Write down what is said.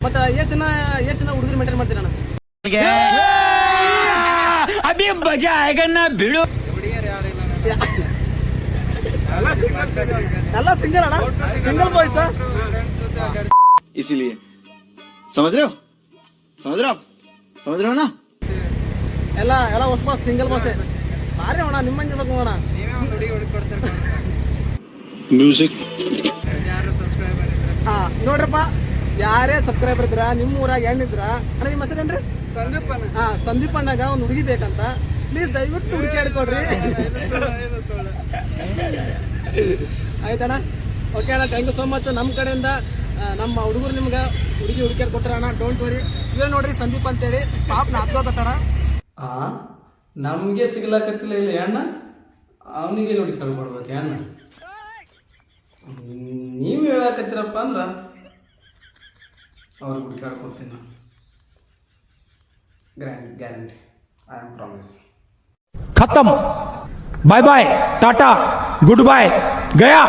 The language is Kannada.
ಮತ್ತೆ ಎಷ್ಟು ಜನ ಎಷ್ಟು ಜನ ಹುಡುಗರು ಮೇಂಟೈನ್ ಮಾಡ್ತೀರ ಅಭಿ ಮಜಾ ಆಗನ್ನ ಬಿಡು. ಎಲ್ಲ ಸಿಂಗಲ್ ಅಣ್ಣ? ಸಿಂಗಲ್ ಬಾಯ್ಸ್ ಇಸಿಲಿಯೇ ಸಮಜ್ ರೇ ಸಮಜ್ ಅಣ್ಣ ಎಲ್ಲ ಎಲ್ಲ ಒಟ್ಟು ಬಾಸ್ ಸಿಂಗಲ್ ಬಾಸೆ ಭಾರಿ ಅಣ್ಣ ನಿಮ್ಮಂಗೆ ಇರ್ಬೇಕು ಅಣ್ಣ. ಮ್ಯೂಸಿಕ್ ನೋಡ್ರಪ್ಪ. ಯಾರೇ ಸಬ್ಸ್ಕ್ರೈಬರ್ ಇದ್ರ ನಿಮ್ಮ ಊರಾಗ ಹೆಣ್ಣಿದ್ರ ಅಣ್ಣ ನಿಮ್ಮ ಹೆಸರು ಏನ್ರಿ? ಹಾ ಸಂದೀಪ್ ಅಣ್ಣಗ ಒಂದು ಹುಡುಗಿ ಬೇಕಂತ. ಪ್ಲೀಸ್ ದಯವಿಟ್ಟು ಹುಡುಕಿ ಕೊಡ್ರಿ ಆಯ್ತಣ್ಣ? ಓಕೆ ಅಣ್ಣ ಥ್ಯಾಂಕ್ ಯು ಸೋ ಮಚ್ ನಮ್ಮ ಕಡೆಯಿಂದ ನಮ್ಮ ಹುಡುಗರು ನಿಮ್ಗೆ ಹುಡುಗಿ ಹುಡುಕಿ ಕೊಟ್ಟಾರ ಅಣ್ಣ ಡೋಂಟ್ ವರಿ ಇವೇ ನೋಡ್ರಿ ಸಂದೀಪ್ ಅಂತೇಳಿ ಪಾಪ ನಾಚ್ಕೋಕತ್ತಾರ. ಆ ನಮಗೆ ಸಿಗ್ಲಾಕತ್ತಿಲ್ಲ ಇಲ್ಲ ಅಣ್ಣ. ಅವನಿಗೆ ನೋಡಿ ಕಳ್ಕೊಡ್ಬೇಕು ಅಣ್ಣ. ನೀವು ಹೇಳಕತ್ತೀರಪ್ಪ ಅಂದ್ರೆ ಅವ್ರಿಗೆ ಹುಡುಕಾಡ್ಕೊಡ್ತೀನಿ ನಾನು guarantee guarantee I am promise खत्म bye bye tata good bye गया